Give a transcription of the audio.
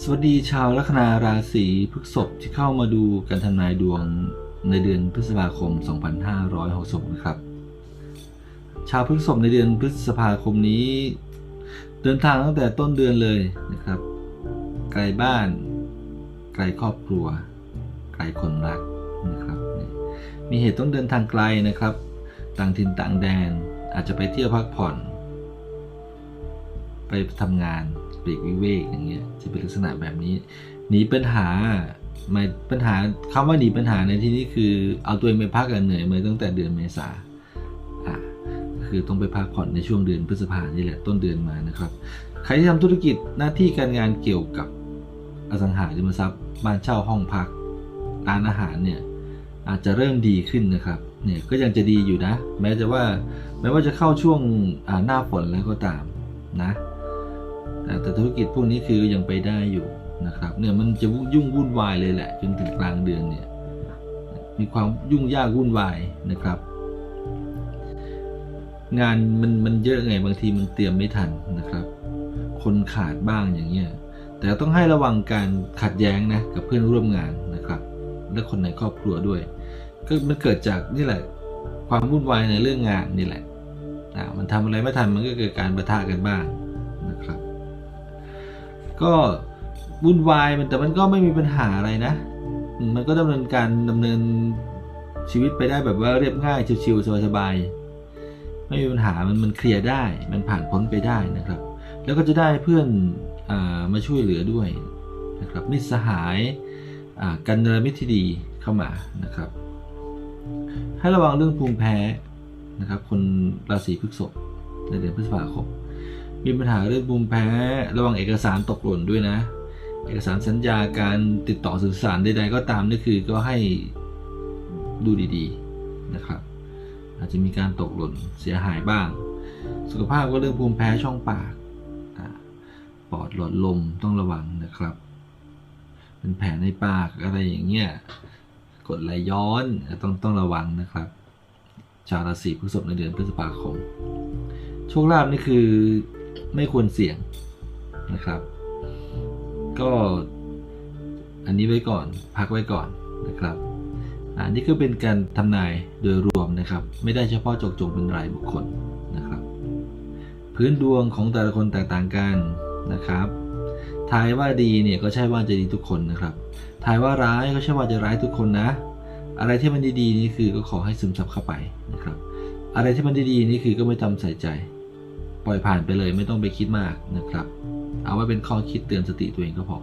สวัสดีชาวลัคนาราศีพฤษภที่เข้ามาดูการทำนายดวงในเดือนพฤษภาคม 2566นะครับ ชาวพฤษภในเดือนพฤษภาคมนี้ เดินทางตั้งแต่ต้นเดือนเลยนะครับ ไกลบ้าน ไกลครอบครัว ไกลคนรักนะครับ มีเหตุต้องเดินทางไกลนะครับ ต่างถิ่นต่างแดนอาจจะไปเที่ยวพักผ่อน ไปทำงานปลีกวิเวกอย่างเงี้ยจะเป็นลักษณะแบบนี้หนีปัญหาหมายปัญหาคำว่าหนีปัญหาในที่นี้คือเอาตัวเองไปพักกันเหนื่อยมาตั้งแต่เดือนเมษาอะคือต้องไปพักผ่อนในช่วงเดือนพฤษภานี่แหละต้นเดือนมานะครับ ใครที่ทำธุรกิจหน้าที่การงานเกี่ยวกับอสังหาริมทรัพย์บ้านเช่าห้องพักร้านอาหารเนี่ยอาจจะเริ่มดีขึ้นนะครับเนี่ยก็ยังจะดีอยู่นะ แม้จะว่าแม้ว่าจะเข้าช่วงหน้าฝนแล้วก็ตามนะ แต่ธุรกิจพวกนี้คือยังไปได้อยู่นะครับเนี่ยมันจะยุ่งวุ่นวายเลยแหละ จนถึงกลางเดือนเนี่ยมีความยุ่งยากวุ่นวายนะครับ งานมันมันเยอะไงบางทีมันเตรียมไม่ทันนะครับ คนขาดบ้างอย่างเงี้ยแต่ต้องให้ระวังการขัดแย้งนะกับเพื่อนร่วมงานนะครับ และคนในครอบครัวด้วย ก็มันเกิดจากนี่แหละ ความวุ่นวายในเรื่องงานนี่แหละอ่ามันทำอะไรไม่ทันมันก็เกิดการประทะกันบ้าง ก็วุ่นวายมันแต่มันก็ไม่มีปัญหาอะไรนะ มันก็ดำเนินการดำเนินชีวิตไปได้แบบว่าเรียบง่ายชิวๆสบายๆไม่มีปัญหามันมันเคลียร์ได้ มันผ่านพ้นไปได้นะครับ แล้วก็จะได้เพื่อนอามาช่วยเหลือด้วยนะครับมิตรสหายกันรมิตรที่ดีเข้ามานะครับ ให้ระวังเรื่องภูมิแพ้นะครับ คนราศีพฤษภในเดือนพฤษภาคม มีปัญหาเรื่องภูมิแพ้ ระวังเอกสารตกหล่นด้วยนะ เอกสารสัญญาการติดต่อสื่อสารใดๆก็ตามนี่คือก็ให้ดูดีๆนะครับ อาจจะมีการตกหล่นเสียหายบ้าง สุขภาพก็เรื่องภูมิแพ้ช่องปากปอดหลอดลมต้องระวังนะครับ เป็นแผลในปากอะไรอย่างเงี้ยกดไหลย้อนต้องต้องระวังนะครับ ชาวราศีพฤษภในเดือนพฤษภาคมโชคลาภนี่คือ ไม่ควรเสี่ยงนะครับ ก็อันนี้ไว้ก่อนพักไว้ก่อนนะครับอันนี้ก็เป็นการทำนายโดยรวมนะครับ ไม่ได้เฉพาะจาะจงเป็นรายบุคคลนะครับ พื้นดวงของแต่ละคนแตกต่างกันนะครับทายว่าดีเนี่ยก็ใช่ว่าจะดีทุกคนนะครับทายว่าร้ายก็ใช่ว่าจะร้ายทุกคนนะ อะไรที่มันดีๆนี่คือก็ขอให้ซึมซับเข้าไปนะครับ อะไรที่มันดีๆนี่คือก็ไม่ต้องใส่ใจ ปล่อยผ่านไปเลยไม่ต้องไปคิดมากนะครับ เอาไว้เป็นข้อคิดเตือนสติตัวเองก็พอ